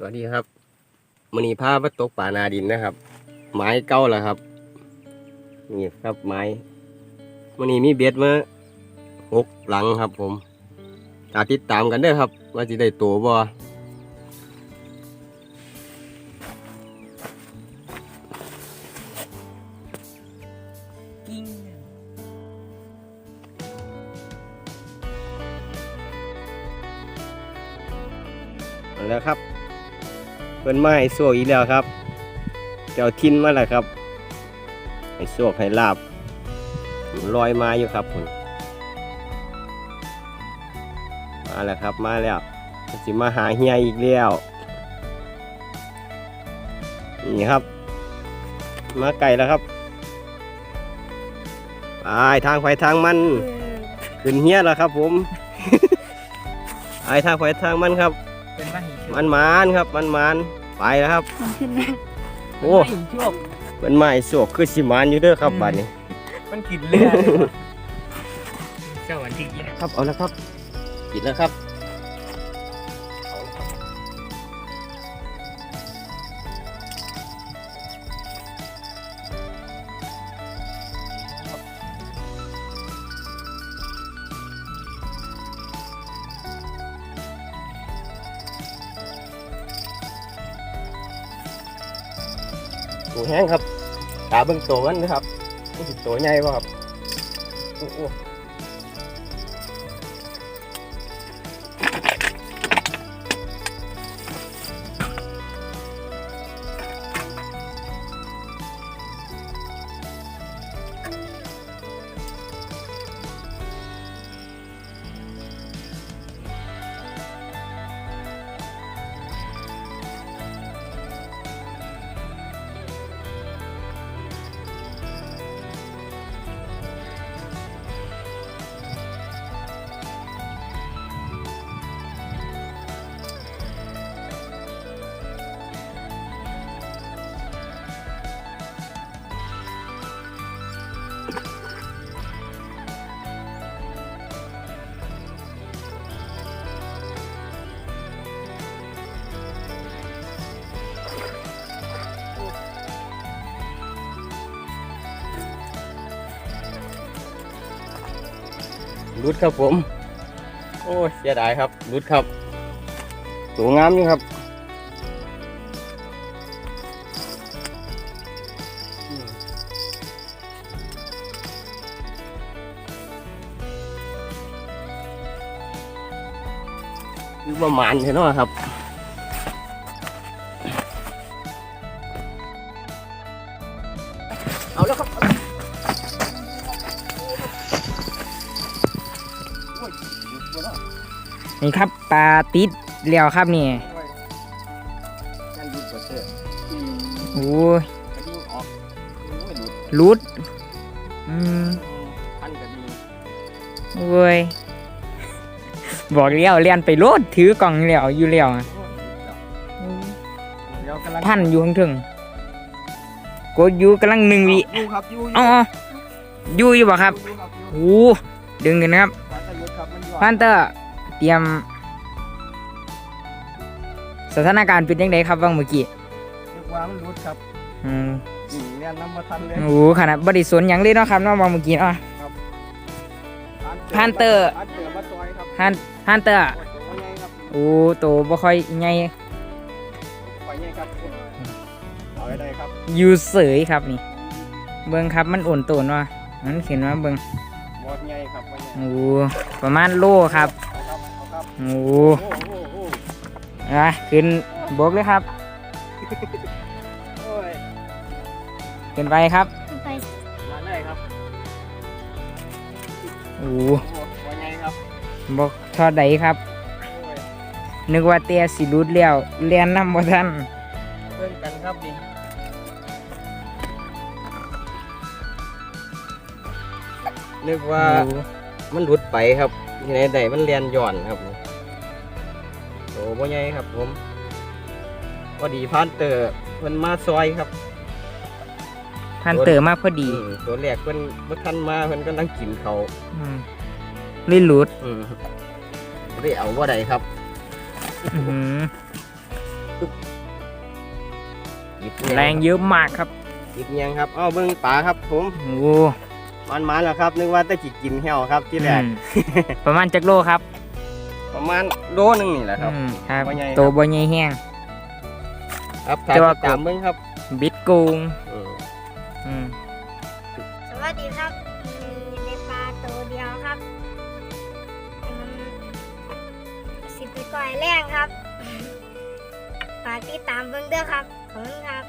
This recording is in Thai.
สวัสดีครับมันนี้พาไปตกป่านาดินนะครับ ไม้เก้าแล้วครับนี่ครับไม้มันนี้มีเบ็ดมาหกหลังครับ ผมตาติดตามกันเด้อครับ ว่าจะได้ตัวบ่กิ้งเอาแล้วครับ เป็นไม้ให้สวกอีกแล้วครับ เจ้าทินมาแล้วครับ ให้สวกให้ลาบลอยมาอยู่ครับผมมาแล้วครับมาแล้วสิมาหาเฮียอีกแล้วนี่ครับ มาไก่แล้วครับไปทางไฟทางมันขึ้นเฮียแล้วครับ ผมไปทางไฟทางมันครับเป็นว่าหินโชมันมานครับมันมาน ไปแล้วครับ มันขึ้นมาโอ้หินโชคเป็นไม้สวกคือสิมานอยู่เด้อครับบัดนี้ มันกินเลือดเลยวะสวัสดีนะครับเอาแล้วครับกินแล้วครับ ตัวแห้งครับตาเบิ่งตัวมันนะครับนสิตัวใหญ่ป่ะครับ รุดครับผม โอ้ยเสียดายครับรุดครับตัวงามอยู่ครับอืมคือประมาณเท่านั้นครับ นี่ครับปลาติดเลี้ยวครับนี่นั่นรุดกว่าเสื้อโอ้ยกระดิ่งออกโอ้ยรุดรุดอืมพันกระดิ่งโอ้ยบอกเลี้ยวเลียนไปรถถือกล่องเลี้ยวอยู่เลี้ยวอะเดี๋ยวกำลังพันอยู่ข้างถึงกดอยู่กำลังหนึ่งวิอยู่ครับอยู่อ๋ออยู่อยู่บ่ครับอยู่ครับอยู่โอ้ดึงกันนะครับ พันตะยุทธ์ครับมันอยู่พันเตอร์เตรียม สถานการณ์เป็นยังไงครับว่างเมื่อกี้นึกว่ามันรุดครับอืมนี่เรียนน้ำมาทันเลยโอ้ขนาดบริสนหยังเลยเนาะครับเนาะว่างเมื่อกี้เนาะพันเตอร์พันเตอร์มาซอยครับฮันฮันเตอร์โอ้ยไงครับโอ้โตบ่ค่อยใหญ่ปล่อยไงครับเอาไว้ได้ครับอยู่เสยครับนี่ เบิ่งครับมันอ่อนโตนว่ะมันเขียนว่าเบิ่ง หมดไงครับไว้ไงโอ้ประมาณโลครับเอาครับเอาครับโอ้โอ้โหโอ้โหอะขึ้นบกเลยครับ โอ้ยขึ้นไปครับไปมาได้ครับโอ้โอ้โหปล่อยไงครับบกทอดใดครับ โอ้ยนึกว่าเตียสิรุดแล้วเรียนนำบ่ทันเพื่อนกันครับดิ นึกว่าโอ้มันหลุดไปครับที่ไหนใดมันเรียนย่อนครับโตบ่ใหญ่ครับผมพอดีพานเตอร์เพิ่นมาซอยครับพันเตอร์มากพอดีอืมตัวแรกเพิ่นบ่ทันมาเพิ่นกำลังกินเขาวอืมเลยหลุดอืมบ่ได้เอาบ่ได้ครับอื้อหือหยิบแรงเยอะมากครับหยิบเงียงครับ เอาเบิ้งปลาครับผมโอ้ มันมาแล้วครับ นึกว่าแตะจิกินแห้วครับที่แรก อืมประมาณจักโลครับประมาณโลนึงนี่แหละครับ อืมครับบ่ใหญ่ครับโตบ่ใหญ่แห้ง ครับแต่ว่า ตามเบิ้งครับบิดกูงอืมอืมสวัสดีครับ มีในปลาตัวเดียวครับอืมสิบปีก่อยแรงครับฝากติดตามเบิ่งเด้อครับ ขอบคุณครับ